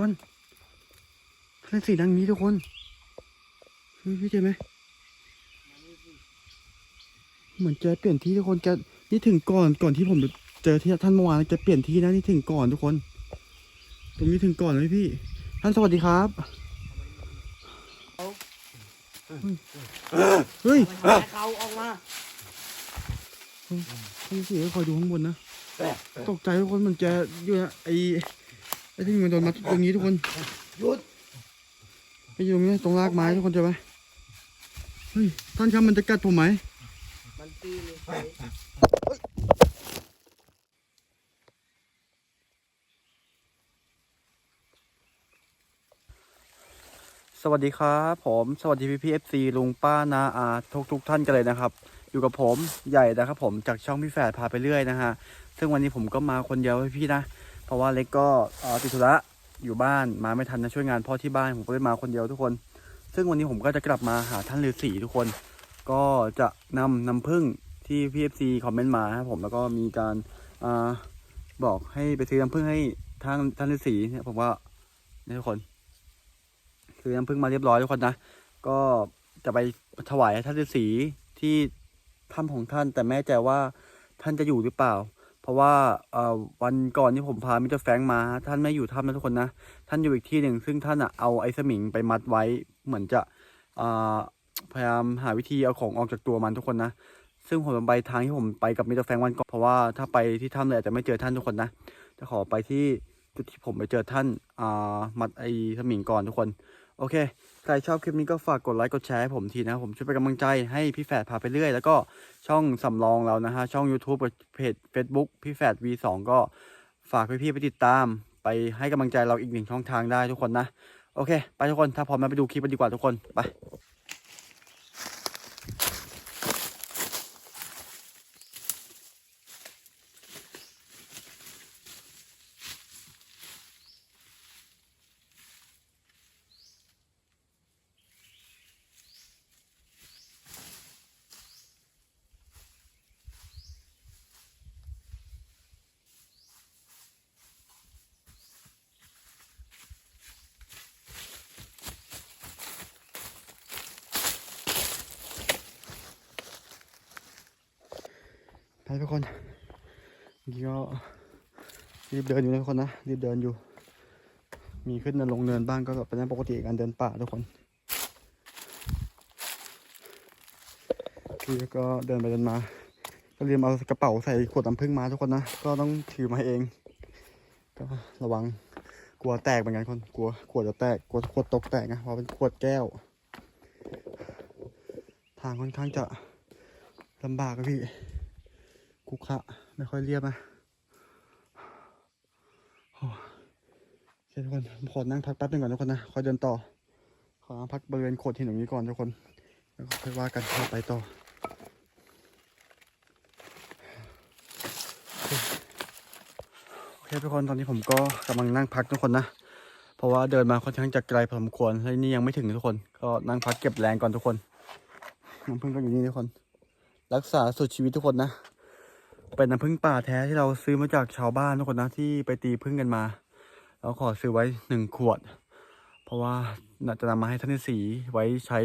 คนท่านสีดังนี้ทุกคนเฮ้ยพี่เจอไหมเหมือนแกเปลี่ยนที่ทุกคนแกนี่ถึงก่อนก่อนที่ผมจะเจอที่ท่านเมื่อวานแกเปลี่ยนที่นะนี่ถึงก่อนทุกคน ตรงนี้ถึงก่อนเลยพี่ ท่านสวัสดีครับเฮ้ยเขาออกมาท่านสีคอยดูข้างบนนะตกใจทุกคนมันแกอยู่นะไอไอที่มันโดนมัดตรงนี้ทุกคนหยุดไปอยู่ตรงนี้ตรงรากไม้ทุกคนเจอไหมเฮ้ยท่านครับมันจะกัดผมไหมมันตีเลยสวัสดีครับผมสวัสดีพี่พีเอฟซีลุงป้านาอาทุกทุกท่านกันเลยนะครับ อยู่กับผมใหญ่นะครับผมจากช่องพี่แฝดพาไปเรื่อยนะฮะซึ่งวันนี้ผมก็มาคนเดียวพี่ๆนะ เพราะว่าเล็กก็ติดธุระอยู่บ้านมาไม่ทันนะช่วยงานพ่อที่บ้านผมก็เลยมาคนเดียวทุกคน ซึ่งวันนี้ผมก็จะกลับมาหาท่านฤาษีทุกคน ก็จะนำน้ำผึ้งที่พีเอฟซีคอมเมนต์มาครับผมแล้วก็มีการอบอกให้ไปซื้อน้ำผึ้งให้ทางท่านฤาษีเนี่ยผมว่านี่ทุกคนคือน้ำผึ้งมาเรียบร้อยทุกคนนะก็จะไปถวายท่านฤาษีที่ถ้ำของท่านแต่แม่ใจว่าท่านจะอยู่หรือเปล่า ราะว่าวันก่อนที่ผมพามิสเตอร์แฟงมา ท่านไม่อยู่ถ้ำนะทุกคนนะ ท่านอยู่อีกที่หนึ่งซึ่งท่านอะเอาไอ้สมิงไปมัดไว้เหมือนจะพยายามหาวิธีเอาของออกจากตัวมันทุกคนนะ ซึ่งผมไปทางที่ผมไปกับมิสเตอร์แฟงวันก่อนเพราะว่าถ้าไปที่ถ้ำเลยอาจจะไม่เจอท่านทุกคนนะจะขอไปที่จุดที่ผมไปเจอท่านมัดไอ้สมิงก่อนทุกคน โอเค ใครชอบคลิปนี้ก็ฝากกดไลค์กดแชร์ให้ผมทีนะผมช่วยเป็นกำลังใจให้พี่แฝดพาไปเรื่อย แล้วก็ช่องสำรองเรานะฮะช่อง YouTube กับเพจ Facebook พี่แฝด V2 ก็ฝากพี่ๆไปติดตาม ไปให้กำลังใจเราอีกหนึ่งช่องทางได้ทุกคนนะ โอเค ไปทุกคนถ้าพร้อมแล้วไปดูคลิปกันดีกว่าทุกคนไป ไปทุกคนเมื่อกี้ก็รีบเดินอยู่นะทุกคนนะรีบเดินอยู่ มีขึ้นเนินลงเนินบ้างก็เป็นเรื่องปกติการเดินป่าทุกคนพี่ก็เดินไปเดินมา ก็ลืมเอากระเป๋าใส่ขวดน้ำผึ้งมาทุกคนนะก็ต้องถือมาเอง ก็ระวังกลัวแตกเหมือนกันคนกลัวขวดจะแตกกลัวขวดตกแตกนะเพราะเป็นขวดแก้ว ทางค่อนข้างจะลำบากอะพี่ คุกคะไม่ค่อยเรียบนะโอเคทุกคนผมขอนั่งพักแป๊บหนึงก่อนทุกคนนะคอยเดินต่อ ขอนั่งพักบริเวณโขดหินตรงนี้ก่อนทุกคน แล้วก็ค่อยว่ากันค่อไปต่อโอเคทุกคนตอนนี้ผมก็กำลังนั่งพักทุกคนนะเพราะว่าเดินมาค่อนข้างจะไกลพอสมควรและนี่ยังไม่ถึงทุกคน ก็นั่งพักเก็บแรงก่อนทุกคนน้ำพึ่งก็อยู่นี่ทุกคน รักษาสุดชีวิตทุกคนนะ เป็นน้ำผึ้งป่าแท้ที่เราซื้อมาจากชาวบ้านทุกคนนะที่ไปตีผึ้งกันมา เราขอซื้อไว้หนึ่งขวด เพราะว่าจะนำมาให้ท่านฤาษีไว้ใช้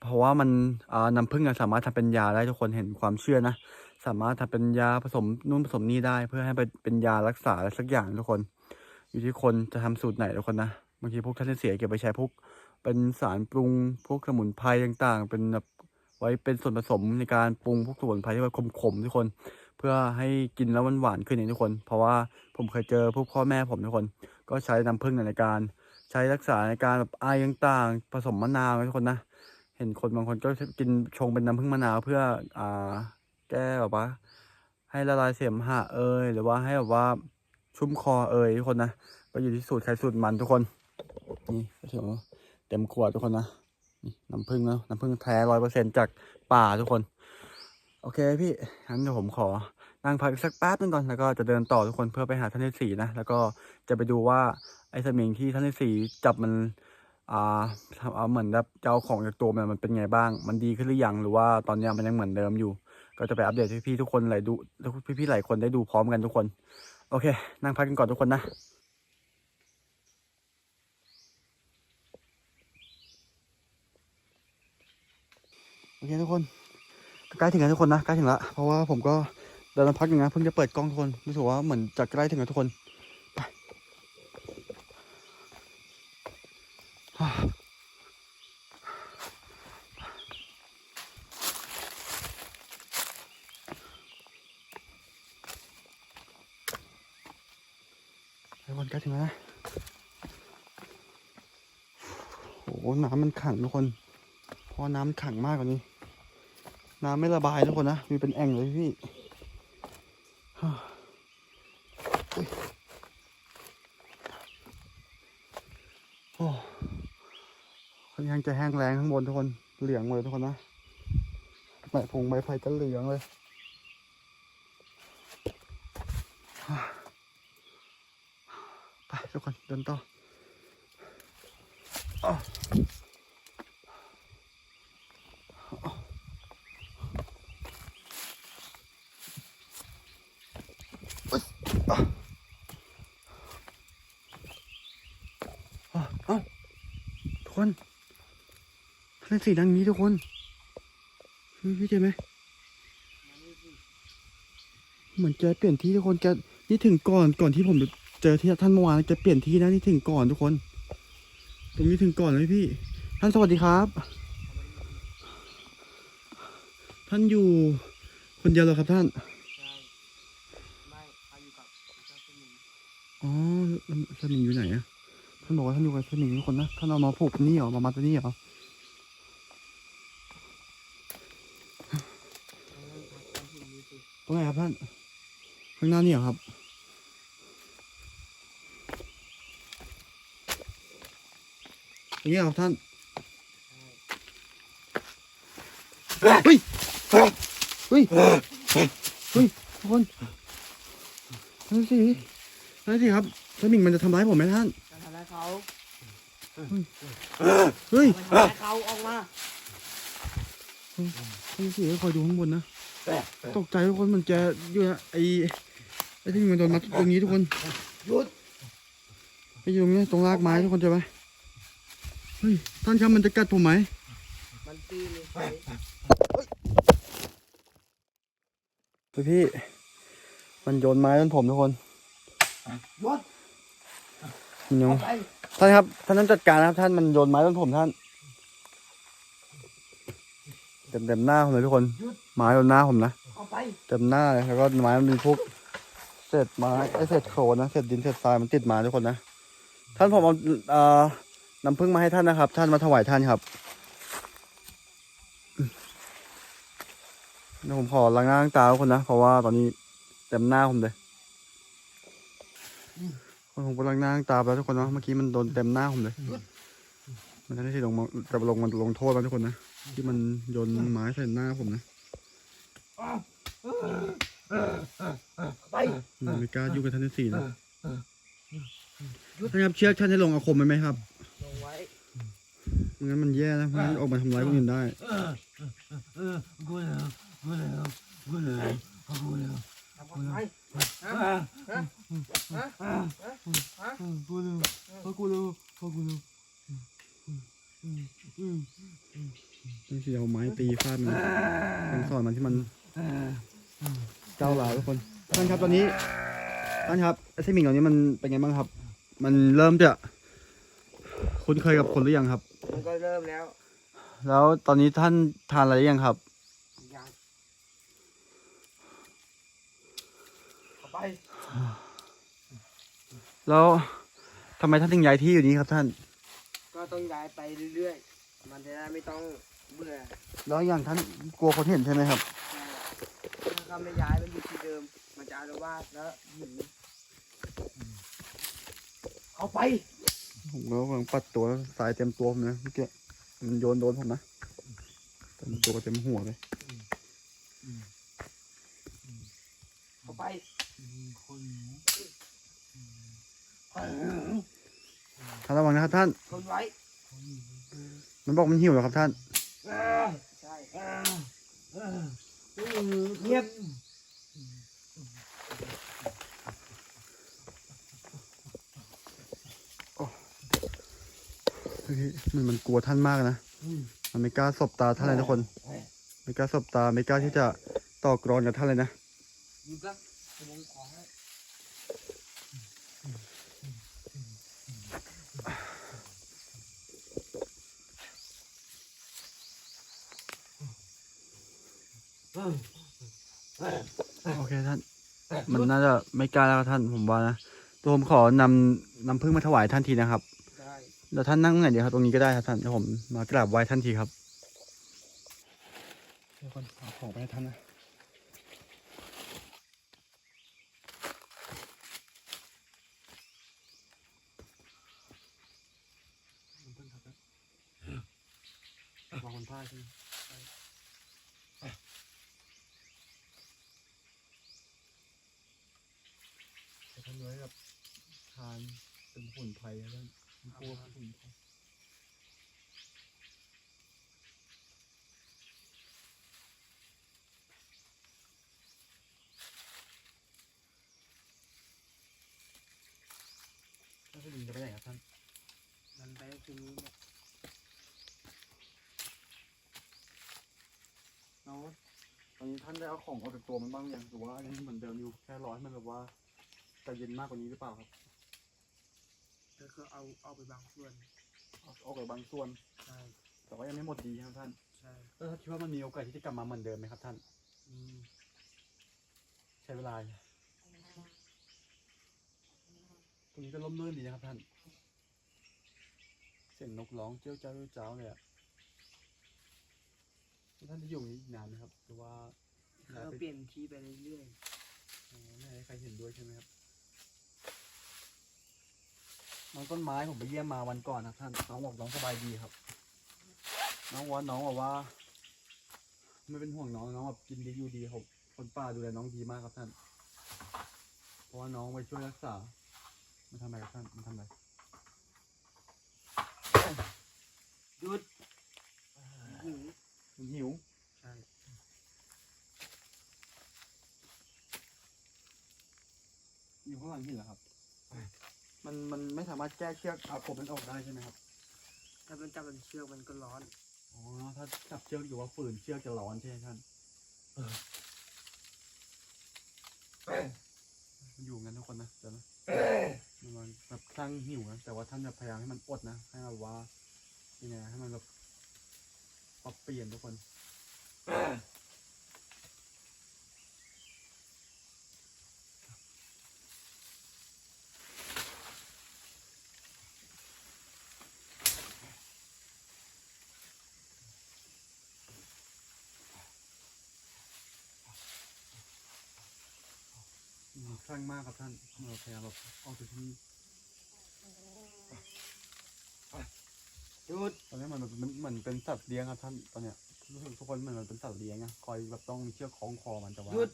เพราะว่ามันน้ำผึ้งสามารถทำเป็นยาได้ทุกคนเห็นความเชื่อนะ สามารถทำเป็นยาผสมนู่นผสมนี่ได้ เพื่อให้เป็นยารักษาอะไรสักอย่างทุกคน อยู่ที่คนจะทำสูตรไหนทุกคนนะบางทีพวกท่านฤาษีเก็บไปใช้พวกเป็นสารปรุงพวกสมุนไพรต่างๆ เป็นแบบไว้เป็นส่วนผสมในการปรุงพวกสมุนไพรที่ว่าขมๆทุกคน เพื่อให้กินแล้วมันหวานขึ้นอย่างทุกคน เพราะว่าผมเคยเจอพวกพ่อแม่ผมทุกคน ก็ใช้น้ำผึ้งในการใช้รักษาในการแบบไอต่างๆ ผสมมะนาวทุกคนนะ เห็นคนบางคนก็กินชงเป็นน้ำผึ้งมะนาวเพื่ออ่าแก้แบบว่า ให้ละลายเสมหะเอ่ยหรือว่าให้แบบว่าชุ่มคอเอ่ยทุกคนนะก็อยู่ที่สูตรใครสูตรมันทุกคน นี่ก็ถือว่าเต็มขวดทุกคนนะน้ำผึ้งนะน้ำผึ้งแท้ร้อยเปอร์เซ็นจากป่าทุกคน โอเคพี่งั้นเดี๋ยวผมขอนั่งพักสักแป๊บนึงก่อน แล้วก็จะเดินต่อทุกคนเพื่อไปหาท่านฤาษีนะ แล้วก็จะไปดูว่าไอ้สมิงที่ท่านฤาษีจับมัน อ่าทำเอาเหมือนแบบจะเอาของจากตัวมันมันเป็นไงบ้าง มันดีขึ้นหรือยัง หรือว่าตอนนี้มันยังเหมือนเดิมอยู่ ก็จะไปอัปเดตให้พี่ทุกคนหลายดูพี่ๆหลายคนได้ดูพร้อมกันทุกคน โอเค นั่งพักกันก่อนทุกคนนะโอเคทุกคน ใกล้ถึงแล้วทุกคนนะใกล้ถึงแล้วเพราะว่าผมก็เดินมาพักหนึ่งนะเพิ่งจะเปิดกล้องทุกคนรู้สึกว่าเหมือนจะใกล้ถึงแล้วทุกคนไปทุกคนใกล้ถึงแล้วนะโอ้โหน้ำมันขังทุกคนเพราะน้ำขังมากกว่านี้ น้ำไม่ระบายทุกคนนะ มีเป็นแอ่งเลยพี่ฮ่าอุ๊ยโอ้ค่อนข้างจะแห้งแรงข้างบนทุกคน เหลืองหมดเลยทุกคนนะใบพงใบไผ่จะเหลืองเลยไปทุกคนเดินต่ออ้าวอ้าวเอ้าทุกคน ทำไมสีดังนี้ทุกคนพี่พี่เจไหมเหมือนแกเปลี่ยนที่ทุกคนแกนี่ถึงก่อนก่อนที่ผมจะเจอที่ท่านเมื่อวานแกเปลี่ยนที่นะนี่ถึงก่อนทุกคน ตรงนี้ถึงก่อนเลยพี่ ท่านสวัสดีครับ ท่านอยู่คนเดียวเหรอครับท่านใช่ไม่เขาอยู่กับเจ้าสมิงอ๋อแล้วสมิงอยู่ไหนอะท่านบอกว่าท่านอยู่กับสมิงทุกคนนะ ท่านเอามาผูกนี่เหรอ มามัดไว้นี่เหรอ เขานั่งพักกันที่นี่สิ ตรงไหนครับท่านข้างหน้านี่เหรอครับตรงนี้ครับท่านเฮ้ยเฮ้ยเฮ้ยเฮ้ยทุกคนนั่นสินั่นสิครับสมิงมันจะทำร้ายผมไหมท่านจะทำร้ายเขาเฮ้ยทำร้ายเขาออกมานั่นสิคอยดูข้างบนนะ ตกใจทุกคนมันจะอยู่นะไอไอที่มันโดนมัดตรงนี้ทุกคนหยุดไปอยู่ตรงนี้ตรงรากไม้ทุกคนเจอไหมเฮ้ยท่านครับมันจะกัดผมไหมมันตีเลยไปพี่พี่ มันโยนไม้ต้นผมทุกคนหยุดมันยังเอาไปท่านครับท่านต้องจัดการนะครับท่านมันโยนไม้ต้นผมท่านเต็มเต็มหน้าผมเลยทุกคนไม้โดนหน้าผมนะเต็มหน้าเลยแล้วก็ไม้มันมีพวกเศษไม้ไอเศษโคลนนะเศษดินเศษทรายมันติดมาทุกคนนะท่านผมเอาเอ่อน้ำผึ้งมาให้ท่านนะครับ ท่านมาถวายท่านครับเดี๋ยวผมขอล้างหน้าล้างตาทุกคนนะเพราะว่าตอนนี้เต็มหน้าผมเลยคนผมกำลังหน้าล้างตาไปแล้วทุกคนนะเมื่อกี้มันโดนเต็มหน้าผมเลยมันทำให้ที่ลงมาจะลงมันลงโทษแล้วทุกคนนะ ที่มันโยนไม้ใส่หน้าผมนะไปไม่กล้ายุ่งกับท่านที่สี่นะท่านครับเชือกท่านให้ลงอาคมไหมไหมครับ ลงไว้งั้นมันแย่นะเพราะงั้นออกมาทำร้ายคนอื่นได้ทำไมฮะฮะฮะฮะฮะกูเลยพอกูเลยพอกูเลยนี่สิเอาไม้ตีฟาดมันสั่งสอนมันที่มันเจ้าหลาวทุกคนท่านครับตอนนี้ท่านครับไอ้เซมิงเหล่านี้มันเป็นไงบ้างครับ มันเริ่มจะคุ้นเคยกับคนหรือยังครับ มันก็เริ่มแล้ว แล้วตอนนี้ท่านทานอะไรหรือยังครับยังเอาไปแล้วทำไมท่านถึงย้ายที่อยู่นี้ครับท่าน ก็ต้องย้ายไปเรื่อยๆ มันจะได้ไม่ต้อง เบื่อแล้วอย่างท่านกลัวคนเห็นใช่ไหมครับถ้าเขาไม่ย้ายมันอยู่ที่เดิม มันจะอารวาสแล้วหนีเอาไป ผมก็กำลังปัดตัวสายเต็มตัวผมนะเมื่อกี้มันโยนโดนผมนะเต็มตัวเต็มหัวเลยเอาไปท่านระวังนะครับท่านทนไว้มันบอกมันหิวเหรอครับท่าน ใช่เงียบเฮ้ยมันมันกลัวท่านมากนะ มันไม่กล้าสบตาท่านเลยทุกคน ไม่กล้าสบตา ไม่กล้าที่จะต่อกรอนกับท่านเลยนะ หยุดละผมขอให้ โอเคท่าน มันน่าจะไม่กล้าแล้วครับท่านผมว่านะตัวผมขอนำน้ำพึ่งมาถวายท่านทีนะครับได้เดี๋ยวท่านนั่งตรงไหนดีครับตรงนี้ก็ได้ครับท่านเดี๋ยวผมมากราบไหว้ท่านทีครับเดี๋ยวก่อนเอาของไปให้ท่านนะ วางบนผ้าใช่ไหมแต่ท่านไว้กับทาน เป็นหุ่นไผ่แล้วท่านเป็นพวกหุ่นไผ่ท่านผู้หญิงจะไปไหนครับท่านมันไปคืนนี้เนี่ยเอาตอนนี้ท่านได้เอาของออกจากตัวมันบ้างยังหรือว่ายังเหมือนเดิมอยู่แค่ร้อยมันแบบว่าจะเย็นมากกว่านี้หรือเปล่าครับ แล้วก็เอาเอาไปบางส่วนเอาออกไปบางส่วน ใช่แต่ว่ายังไม่หมดดีครับท่านใช่แล้วถ้าคิดว่ามันมีโอกาสที่จะกลับมาเหมือนเดิมไหมครับท่านอืมใช้เวลาตรงนี้ก็ร่มรื่นดีนะครับท่าน เสียงนกร้องเจ้าเจ้าเจ้าเจ้าเลยอะแล้วท่านจะอยู่อย่างนี้อีกนานไหมครับ หรือว่าย้ายเราไปเปลี่ยนที่ไปเรื่อยอ๋อไม่ให้ใครเห็นด้วยใช่ไหมครับ น้องต้นไม้ผมไปเยี่ยมมาวันก่อนนะท่านน้องบอกน้องสบายดีครับ น้องวอนน้องบอกว่า ไม่เป็นห่วงน้องน้องแบบกินดีอยู่ดีครับคนป่าดูแลน้องดีมากครับท่าน เพราะว่าน้องไปช่วยรักษามันทำอะไรครับท่านมันทำอะไรๆหยุดหิวมันหิวใช่อยู่ข้างหลังหินเหรอครับ มันมันไม่สามารถแก้เชือกอาคมนั้นออกได้ใช่ไหมครับถ้ามันจับมันเชือกมันก็ร้อน อ๋อถ้าจับเชือกอยู่ว่าฝืนเชือกจะร้อนใช่ไหมท่านมันอยู่งั้นทุกคนนะเดี๋ยวนะมันแบบสร้างหิวนะแต่ว่าท่านจะพยายามให้มันอดนะให้แบบว่ายังไงนะให้มันแบบปรับเปลี่ยนทุกคน คลั่งมากครับท่านเราพยายามแบบออกจากที่นี่หยุดตอนนี้มันแบบมันเหมือนเป็นสัตว์เลี้ยงครับท่านตอนเนี้ยรู้สึกทุกคนเหมือนมันเป็นสัตว์เลี้ยงอะคอยแบบต้องมีเชือกคล้องคอมันแต่ว่าหยุด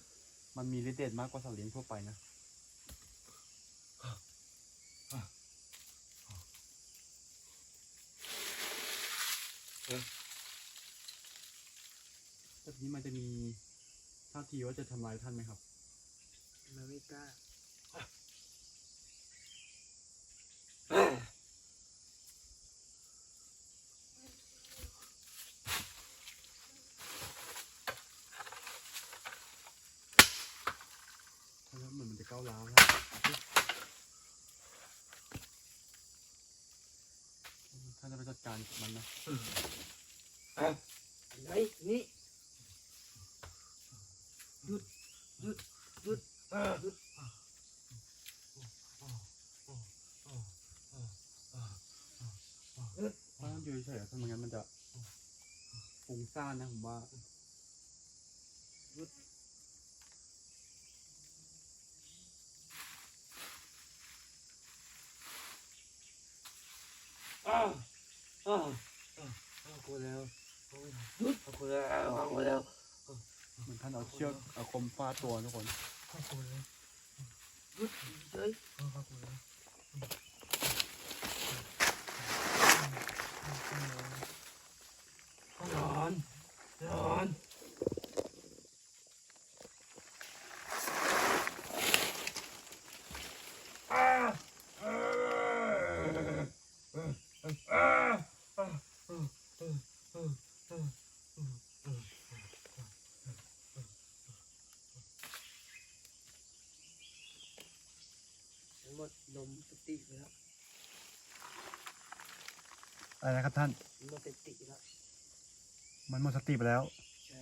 มันมีฤทธิ์เดชมากกว่าสัตว์เลี้ยงทั่วไปนะแบบนี้มันจะมีท่าทีว่าจะทำลายท่านไหมครับ มันไม่กล้า ท่านเหมือนมันจะก้าวร้าวแล้วท่านจะไปจัดการกับมันนะ ไหนนี่หยุดหยุดหยุดหยุด ถ้ามันอยู่เฉยๆถ้ามันงั้นมันจะฟุ้งซ่ อ้าวอ้าวอ้าวอ้าวแล้วยุดกูแล้วกูแล้วเหมือนท่านเอาเชือกเอาคมฟาดตัวทุกคนกล้วหยุดเฉยกูแล้ว Rồi. À. À. một lồng một tỷ rồi đó. Đây là các thân. Một tỷ đó. มันหมดสติไปแล้ว ใช่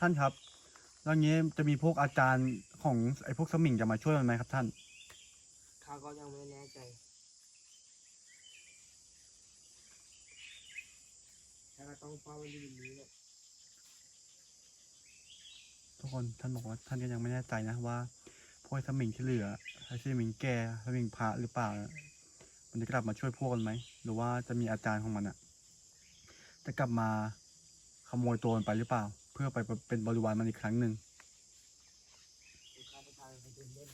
ท่านครับแล้วงี้จะมีพวกอาจารย์ของไอ้พวกสมิงจะมาช่วยมันไหมครับท่าน ข้าก็ยังไม่แน่ใจ แต่ก็ต้องเฝ้าดูนี้แหละทุกคนท่านบอกว่าท่านก็ยังไม่แน่ใจนะว่าพวกไอ้สมิงที่เหลือไอ้สมิงแก่สมิงพระหรือเปล่านะมันจะกลับมาช่วยพวกกันไหมหรือว่าจะมีอาจารย์ของมันอะจะกลับมาขโมยตัวมันไปหรือเปล่า เพื่อไปเป็นบริวารมันอีกครั้งหนึ่งดูข้าจะพาไปเดินเล่น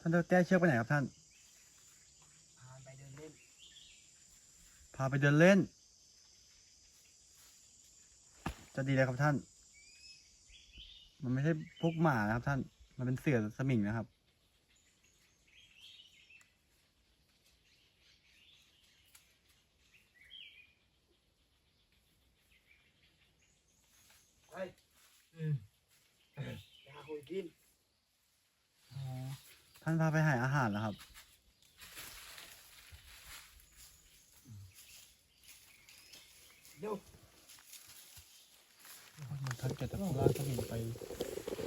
ท่านจะแก้เชือกไปไหนครับท่าน พาไปเดินเล่น พาไปเดินเล่น จะดีเลยครับท่าน มันไม่ใช่พวกหมานะครับท่าน มันเป็นเสือสมิงนะครับไปอืมไปหาคนกิน อ๋อท่านพาไปหาอาหารแล้วครับ ดี๋ยวท่านจะตะล่าสมิงไป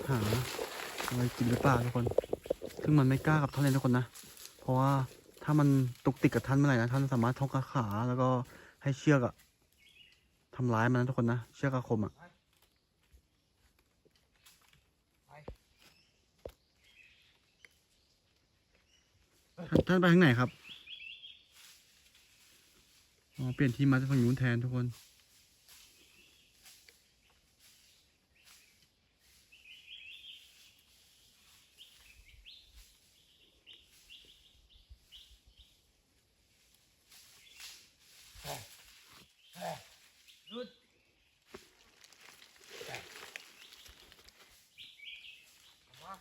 หาอะไรกินหรือเปล่าทุกคน ซึ่งมันไม่กล้ากับท่านเลยทุกคนนะ เพราะว่าถ้ามันตุกติกกับท่านเมื่อไหร่นะท่านสามารถทกขาแล้วก็ให้เชือกอะทำร้ายมันนะทุกคนนะเชือกอาคมอะท่านไปทางไหนครับ เปลี่ยนที่มาจากฝั่งนู้นแทนทุกคน หยุดไปมา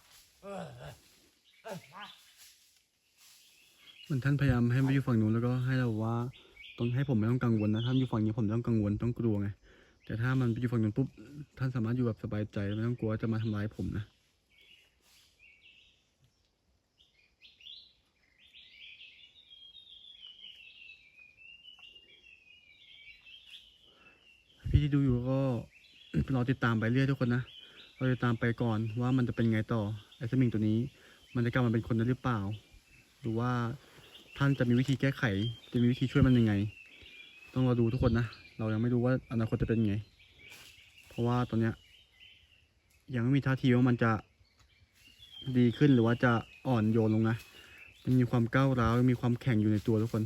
เออเออเออมา เหมือนท่านพยายามให้ไปอยู่ฝั่งนู้นแล้วก็ให้เราว่าต้องให้ผมไม่ต้องกังวลนะท่านอยู่ฝั่งนี้ผมต้องกังวลต้องกลัวไง แต่ถ้ามันไปอยู่ฝั่งนู้นปุ๊บท่านสามารถอยู่แบบสบายใจไม่ต้องกลัวว่า จะมาทำร้ายผมนะ พี่ที่ดูอยู่ก็รอติดตามไปเรื่อยทุกคนนะ เราติดตามไปก่อนว่ามันจะเป็นไงต่อไอ้สมิงตัวนี้ มันจะกลับมาเป็นคนได้หรือเปล่า หรือว่าท่านจะมีวิธีแก้ไข จะมีวิธีช่วยมันยังไง ต้องรอดูทุกคนนะ เรายังไม่รู้ว่าอนาคตจะเป็นไง เพราะว่าตอนเนี้ย ยังไม่มีท่าทีว่ามันจะดีขึ้นหรือว่าจะอ่อนโยนลงนะ มันมีความก้าวร้าวมีความแข็งอยู่ในตัวทุกคน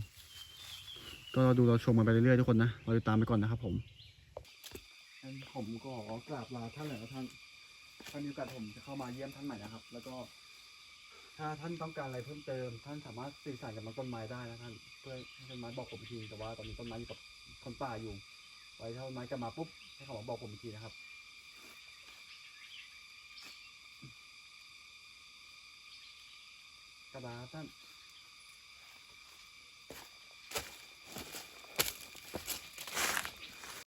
ก็รอดูเราชมกันไปเรื่อยๆทุกคนนะ เราติดตามไปก่อนนะครับผม ผมก็กราบลาท่านเลยนะท่าน ถ้ามีโอกาสผมจะเข้ามาเยี่ยมท่านใหม่นะครับ แล้วก็ ถ้าท่านต้องการอะไรเพิ่มเติม ท่านสามารถสื่อสารกับต้นไม้ได้นะท่าน เพื่อให้ต้นไม้บอกผมทีแต่ว่าตอนนี้ต้นไม้อยู่กับคนป่าอยู่ ไว้ถ้าต้นไม้กลับมาปุ๊บให้เขามาบอกผมทีนะครับ กระดาษท่าน